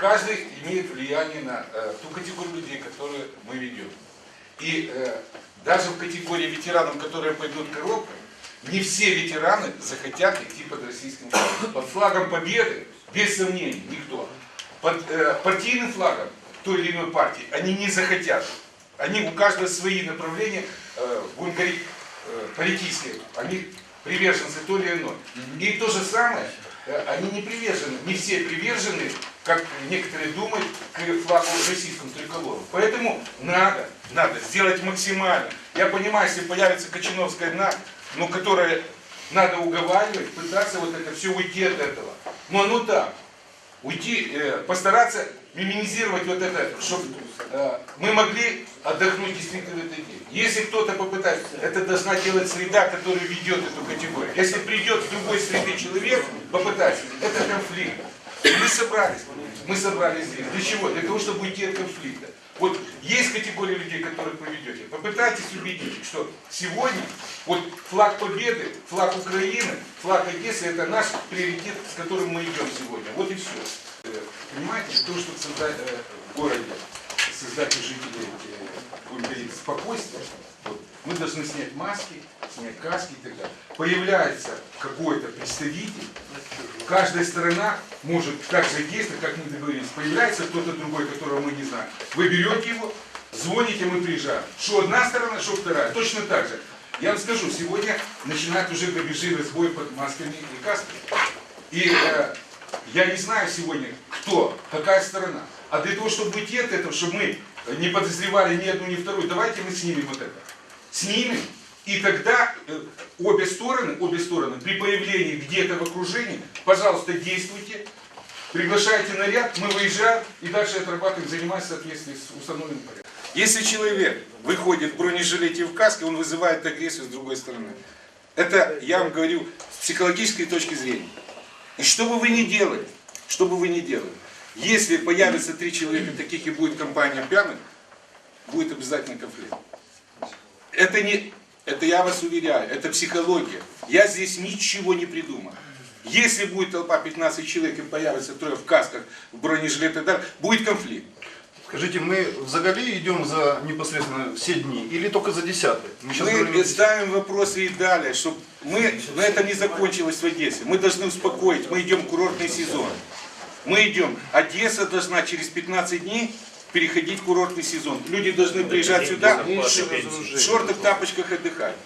каждый имеет влияние на э, ту категорию людей, которые мы ведем. И э, даже в категории ветеранов, которые пойдут коробкой, не все ветераны захотят идти под российским флагом. Под флагом победы, без сомнений, никто. Под э, партийным флагом той или иной партии они не захотят. Они у каждого свои направления, э, будем говорить, э, политические, они приверженцы то или иной. И то же самое, э, они не привержены, не все привержены, как некоторые думают, к флагу российскому триколору. Поэтому надо, надо сделать максимально. Я понимаю, если появится Кочиновская дна, ну, которая надо уговаривать, пытаться вот это все уйти от этого. Но ну так, уйти, э, постараться минимизировать вот это, чтобы мы могли отдохнуть действительно в этот день. Если кто-то попытается, это должна делать среда, которая ведет эту категорию. Если придет с другой среды человек, попытается, это конфликт. Мы собрались, мы собрались здесь. Для чего? Для того, чтобы уйти от конфликта. Вот есть категория людей, которых вы ведете. Попытайтесь убедить, что сегодня вот флаг Победы, флаг Украины, флаг Одессы это наш приоритет, с которым мы идем сегодня. Вот и все. Э, Понимаете, того, чтобы создать э, в городе, создать у жителей, э, спокойствие, вот, мы должны снять маски, снять каски и так далее. Появляется какой-то представитель, каждая сторона может так же действовать, как мы договорились. Появляется кто-то другой, которого мы не знаем. Вы берете его, звоните, мы приезжаем. Что одна сторона, что вторая. Точно так же. Я вам скажу, сегодня начинают уже грабежи, разбой под масками и касками. И э, я не знаю сегодня, кто, какая сторона. А для того, чтобы уйти от этого, чтобы мы не подозревали ни одну, ни вторую, давайте мы снимем вот это. Снимем, и тогда э, обе стороны, обе стороны, при появлении где-то в окружении, пожалуйста, действуйте, приглашайте наряд, мы выезжаем и дальше отрабатываем, занимаясь в соответствии с установленным порядком. Если человек выходит в бронежилете и в каске, он вызывает агрессию с другой стороны. Это, я вам говорю, с психологической точки зрения. И что бы вы ни делали, что бы вы ни делали, если появится три человека таких и будет компания пьяных, будет обязательно конфликт. Это не, это я вас уверяю, это психология. Я здесь ничего не придумал. Если будет толпа 15 человек и появится трое в касках, в бронежилетах, будет конфликт. Скажите, мы взагалі идем за непосредственно все дни или только за десятый? Мы говорим Мы о ставим вопросы и далее, чтобы мы, на это не закончилось в Одессе. Мы должны успокоить, мы идем в курортный сезон. Мы идем, Одесса должна через 15 дней переходить в курортный сезон. Люди должны приезжать сюда в шортах, тапочках отдыхать.